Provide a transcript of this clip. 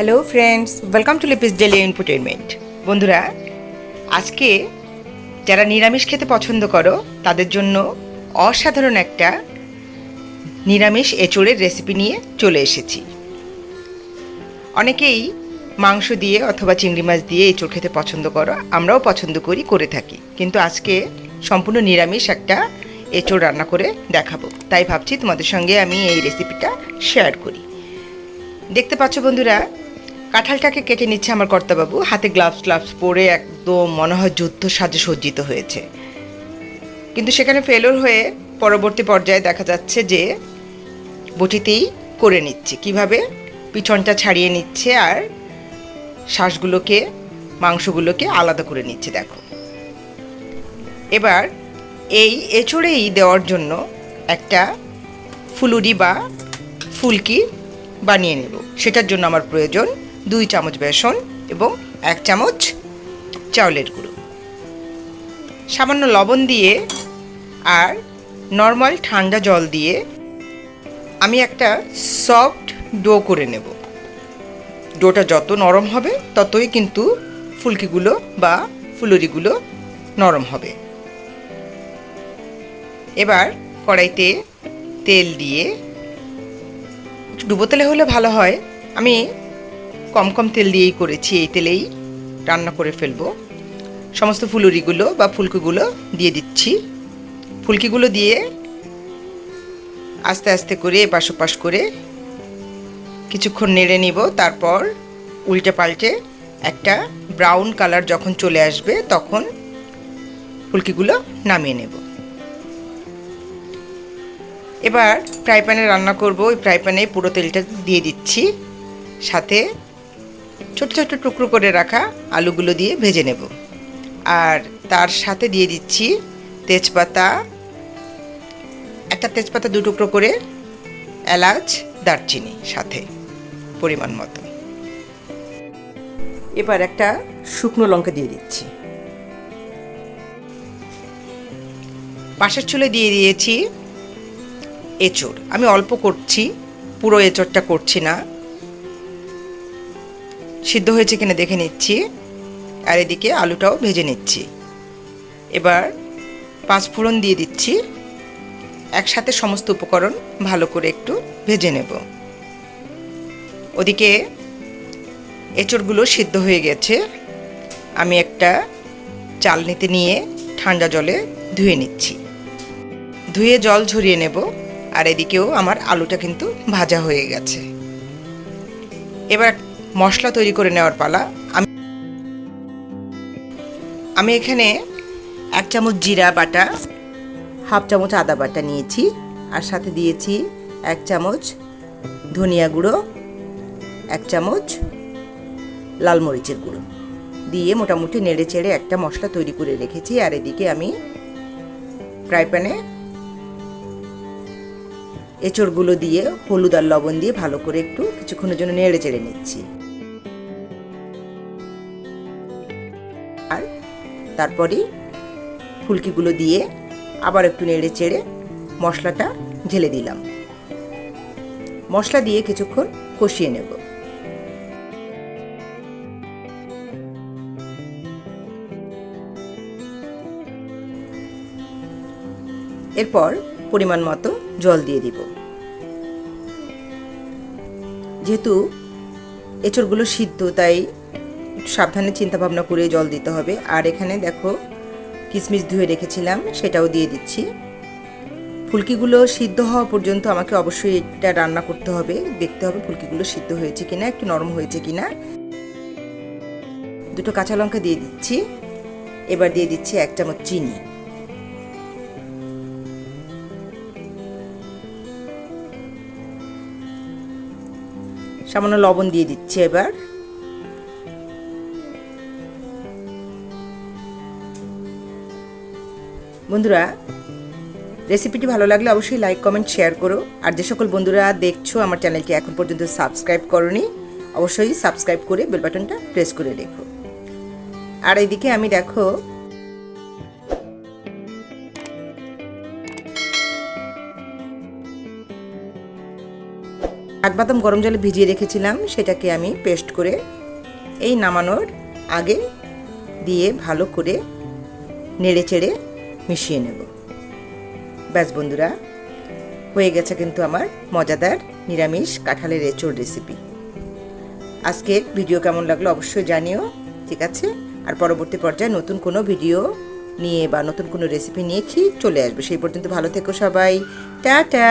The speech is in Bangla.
Hello friends welcome to Lipi's daily entertainment বন্ধুরা, আজকে যারা নিরামিষ খেতে পছন্দ করো, তাদের জন্য অসাধারণ একটা নিরামিষ এঁচোড়ের রেসিপি নিয়ে চলে এসেছি। অনেকেই মাংস দিয়ে অথবা চিংড়ি মাছ দিয়ে এঁচোড় খেতে পছন্দ করো, আমরাও পছন্দ করি, করে থাকি। কিন্তু আজকে সম্পূর্ণ নিরামিষ একটা এঁচোড় রান্না করে দেখাবো। তাই ভাবছি তোমাদের সঙ্গে আমি এই রেসিপিটা শেয়ার করি। দেখতে পাচ্ছ বন্ধুরা কাঁঠালটাকে কেটে নিচ্ছে আমার কর্তাবাবু। হাতে গ্লাভস গ্লাভস পরে একদম মনে হয় যুদ্ধ সাজে সজ্জিত হয়েছে। কিন্তু সেখানে ফেলোর হয়ে পরবর্তী পর্যায়ে দেখা যাচ্ছে যে বটিতেই করে নিচ্ছে। কীভাবে? পিছনটা ছাড়িয়ে নিচ্ছে আর শ্বাসগুলোকে, মাংসগুলোকে আলাদা করে নিচ্ছে, দেখো। এবার এই এছড়েই দেওয়ার জন্য একটা ফুলুরি বা ফুলকি বানিয়ে নেব। সেটার জন্য আমার প্রয়োজন দুই চামচ বেসন এবং এক চামচ চাউলের গুঁড়ো। সামান্য লবণ দিয়ে আর নর্মাল ঠান্ডা জল দিয়ে আমি একটা সফট ডো করে নেব। ডোটা যত নরম হবে, ততই কিন্তু ফুলকিগুলো বা ফুলুরিগুলো নরম হবে। এবার কড়াইতে তেল দিয়ে ডুবো তেলে হলে ভালো হয়। আমি কম কম তেল দিয়েই করেছি এই তেলেই রান্না করে ফেলব। সমস্ত ফুলুরিগুলো বা ফুলকিগুলো দিয়ে দিচ্ছি। ফুলকিগুলো দিয়ে আস্তে আস্তে করে এপাশ করে কিছুক্ষণ নেড়ে নিব, তারপর উল্টে পাল্টে একটা ব্রাউন কালার যখন চলে আসবে তখন ফুলকিগুলো নামিয়ে নেব। এবার ফ্রাই প্যানে রান্না করব, ওই ফ্রাই প্যানে পুরো তেলটা দিয়ে দিচ্ছি। সাথে ছোট ছোট টুকরো করে রাখা আলুগুলো দিয়ে ভেজে নেব। আর তার সাথে দিয়ে দিচ্ছি তেজপাতা। একটা তেজপাতা দু টুকরো করে এলাচ, দারচিনি সাথে, পরিমাণ মতো। এবার একটা শুকনো লঙ্কা দিয়ে দিচ্ছি। পাশের চুলে দিয়ে দিয়েছি এঁচড়। আমি অল্প করছি, পুরো এঁচড়টা করছি না। সিদ্ধ হয়েছে কিনা দেখে নিচ্ছি। আর এদিকে আলুটাও ভেজে নিচ্ছি। এবার পাঁচ ফোড়ন দিয়ে দিচ্ছি। একসাথে সমস্ত উপকরণ ভালো করে একটু ভেজে নেব। ওদিকে এঁচড়গুলো সিদ্ধ হয়ে গেছে। আমি একটা চালনিতে নিয়ে ঠান্ডা জলে ধুয়ে নিচ্ছি। ধুয়ে জল ঝরিয়ে নেব। আর এদিকেও আমার আলুটা কিন্তু ভাজা হয়ে গেছে। এবার মশলা তৈরি করে নেওয়ার পালা। আমি আমি এখানে এক চামচ জিরা বাটা, হাফ চামচ আদা বাটা নিয়েছি, আর সাথে দিয়েছি এক চামচ ধনিয়া গুঁড়ো, এক চামচ লাল মরিচের গুঁড়ো। দিয়ে মোটামুটি নেড়ে চেড়ে একটা মশলা তৈরি করে রেখেছি, আর এদিকে আমি ফ্রাই প্যানে এঁচড়গুলো দিয়ে হলুদ আর লবণ দিয়ে ভালো করে একটু কিছুক্ষণের জন্য নেড়ে চেড়ে নিচ্ছি। তারপরেই ফুলকিগুলো দিয়ে আবার একটু নেড়ে চেড়ে মশলাটা ঢেলে দিলাম। মশলা দিয়ে কিছুক্ষণ কষিয়ে নেব। এরপর পরিমাণ মতো জল দিয়ে দিব। যেহেতু এঁচড়গুলো সিদ্ধ, তাই সাবধানে চিন্তা ভাবনা করে জল দিতে হবে। আর এখানে দেখো কিশমিশ ধুয়ে রেখেছিলাম, সেটাও দিয়ে দিচ্ছি। ফুলকিগুলো সিদ্ধ হওয়া পর্যন্ত আমাকে অবশ্যই এটা রান্না করতে হবে। দেখতে হবে ফুলকিগুলো সিদ্ধ হয়েছে কিনা, একটু নরম হয়েছে কিনা। দুটো কাঁচা লঙ্কা দিয়ে দিচ্ছি। এবার দিয়ে দিচ্ছি এক চামচ চিনি। সামান্য লবণ দিয়ে দিচ্ছি এবার। বন্ধুরা রেসিপিটি ভালো লাগলে অবশ্যই লাইক কমেন্ট শেয়ার করো। আর যে সকল বন্ধুরা দেখছ আমার চ্যানেলটি এখন পর্যন্ত সাবস্ক্রাইব করনি, অবশ্যই সাবস্ক্রাইব করে বেল বাটনটা প্রেস করে রেখো। আর এইদিকে আমি দেখো কাঠবাদাম গরম জলে ভিজিয়ে রেখেছিলাম, সেটাকে আমি পেস্ট করে এই নামানোর আগে দিয়ে ভালো করে নেড়ে চেড়ে মিশিয়ে নেব। ব্যাস বন্ধুরা, হয়ে গেছে কিন্তু আমার মজাদার নিরামিষ কাঁঠালের এঁচোড় রেসিপি আজকে ভিডিও কেমন লাগল অবশ্যই জানিও, ঠিক আছে? আর পরবর্তী পর্যায়ে নতুন কোনো ভিডিও নিয়ে বা নতুন কোনো রেসিপি নিয়ে ঠিক চলে আসবে? সেই পর্যন্ত ভালো থেকো সবাই। টাটা!